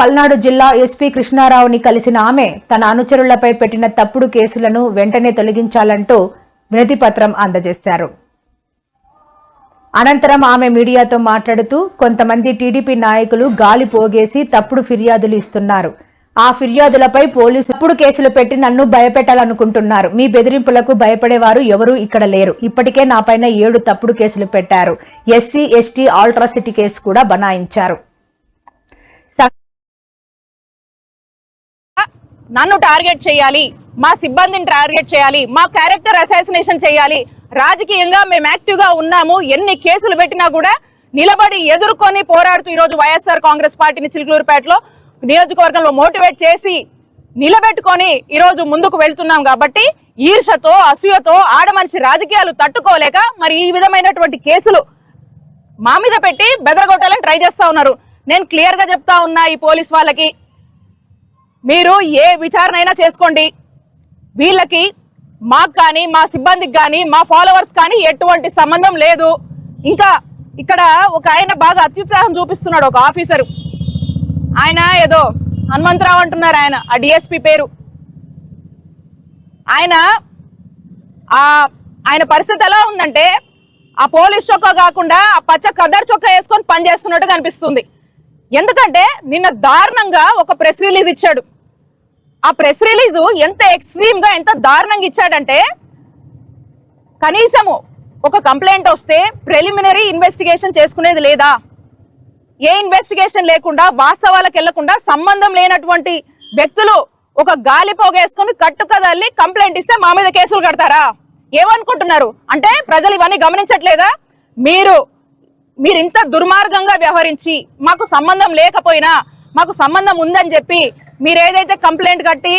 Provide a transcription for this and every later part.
పల్నాడు జిల్లా ఎస్పీ కృష్ణారావుని కలిసిన ఆమె తన అనుచరులపై పెట్టిన తప్పుడు కేసులను వెంటనే తొలగించాలంటూ వినతిపత్రం అందజేశారు. అనంతరం ఆమె మీడియాతో మాట్లాడుతూ కొంతమంది టీడీపీ నాయకులు గాలి పోగేసి తప్పుడు ఫిర్యాదులు ఇస్తున్నారు. ఆ ఫిర్యాదులపై పోలీసు తప్పుడు కేసులు పెట్టి నన్ను భయపెట్టాలనుకుంటున్నారు. మీ బెదిరింపులకు భయపడేవారు ఎవరూ ఇక్కడ లేరు. ఇప్పటికే నాపైన ఏడు తప్పుడు కేసులు పెట్టారు. ఎస్సీ ఎస్టీ ఆల్ట్రాసిటీ కేసు కూడా బనాయించారు. నన్ను టార్గెట్ చేయాలి మా సిబ్బందిని టార్గెట్ చేయాలి మా క్యారెక్టర్ అసాసినేషన్ చేయాలి. రాజకీయంగా మేము యాక్టివ్గా ఉన్నాము ఎన్ని కేసులు పెట్టినా కూడా నిలబడి ఎదుర్కొని పోరాడుతూ ఈరోజు వైఎస్ఆర్ కాంగ్రెస్ పార్టీని చిలుకలూరుపేటలో నియోజకవర్గంలో మోటివేట్ చేసి నిలబెట్టుకొని ఈరోజు ముందుకు వెళ్తున్నాం కాబట్టి ఈర్షతో అసూయతో ఆడమనిషి రాజకీయాలు తట్టుకోలేక మరి ఈ విధమైనటువంటి కేసులు మా మీద పెట్టి బెదరగొట్టాలని ట్రై చేస్తా ఉన్నారు. నేను క్లియర్గా చెప్తా ఉన్నా ఈ పోలీస్ వాళ్ళకి మీరు ఏ విచారణ అయినా చేసుకోండి. వీళ్ళకి మాకు కానీ మా సిబ్బందికి కానీ మా ఫాలోవర్స్ కానీ ఎటువంటి సంబంధం లేదు. ఇంకా ఇక్కడ ఒక ఆయన బాగా అత్యుత్సాహం చూపిస్తున్నాడు ఒక ఆఫీసరు ఆయన ఏదో హనుమంతరావు అంటున్నారు ఆయన ఆ డిఎస్పి పేరు. ఆయన ఆ ఆయన పరిస్థితి ఎలా ఉందంటే ఆ పోలీస్ చొక్కా కాకుండా ఆ పచ్చ కదర్ చొక్కా వేసుకొని పనిచేస్తున్నట్టు కనిపిస్తుంది. ఎందుకంటే నిన్న దారుణంగా ఒక ప్రెస్ రిలీజ్ ఇచ్చాడు. ఆ ప్రెస్ రిలీజ్ ఎంత ఎక్స్ట్రీమ్గా ఎంత దారుణంగా ఇచ్చాడంటే కనీసము ఒక కంప్లైంట్ వస్తే ప్రిలిమినరీ ఇన్వెస్టిగేషన్ చేసుకునేది లేదా? ఏ ఇన్వెస్టిగేషన్ లేకుండా వాస్తవాలకు వెళ్ళకుండా సంబంధం లేనటువంటి వ్యక్తులు ఒక గాలి పోగేసుకుని కట్టుకదల్లి కంప్లైంట్ ఇస్తే మా మీద కేసులు కడతారా? ఏమనుకుంటున్నారు? అంటే ప్రజలు ఇవన్నీ గమనించట్లేదా? మీరు మీరు ఇంత దుర్మార్గంగా వ్యవహరించి మాకు సంబంధం లేకపోయినా మాకు సంబంధం ఉందని చెప్పి మీరు ఏదైతే కంప్లైంట్ కట్టి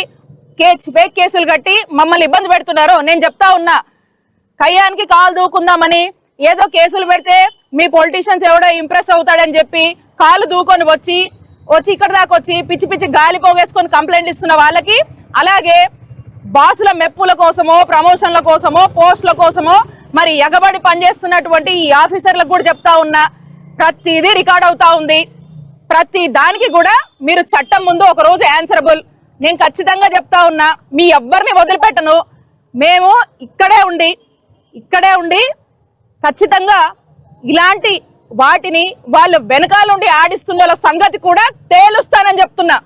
కేస్ ఫేక్ కేసులు కట్టి మమ్మల్ని ఇబ్బంది పెడుతున్నారో నేను చెప్తా ఉన్నా. కయ్యానికి కాలు దూకుందామని ఏదో కేసులు పెడితే మీ పొలిటీషియన్స్ ఎవడో ఇంప్రెస్ అవుతాడని చెప్పి కాలు దూకొని వచ్చి వచ్చి ఇక్కడ దాకా వచ్చి పిచ్చి పిచ్చి గాలి పోగేసుకొని కంప్లైంట్ ఇస్తున్న వాళ్ళకి అలాగే బాసుల మెప్పుల కోసమో ప్రమోషన్ల కోసమో పోస్టుల కోసమో మరి ఎగబడి పనిచేస్తున్నటువంటి ఈ ఆఫీసర్లకు కూడా చెప్తా ఉన్నా. ప్రతిదీ రికార్డ్ అవుతా ఉంది. ప్రతి దానికి కూడా మీరు చట్టం ముందు ఒక రోజు ఆన్సరబుల్ నేను ఖచ్చితంగా చెప్తా ఉన్నా మీ ఎవ్వరిని వదిలిపెట్టను. మేము ఇక్కడే ఉండి ఇక్కడే ఉండి ఖచ్చితంగా ఇలాంటి వాటిని వాళ్ళు వెనకాల ఉండి ఆడిస్తున్న సంగతి కూడా తేలుస్తానని చెప్తున్నా.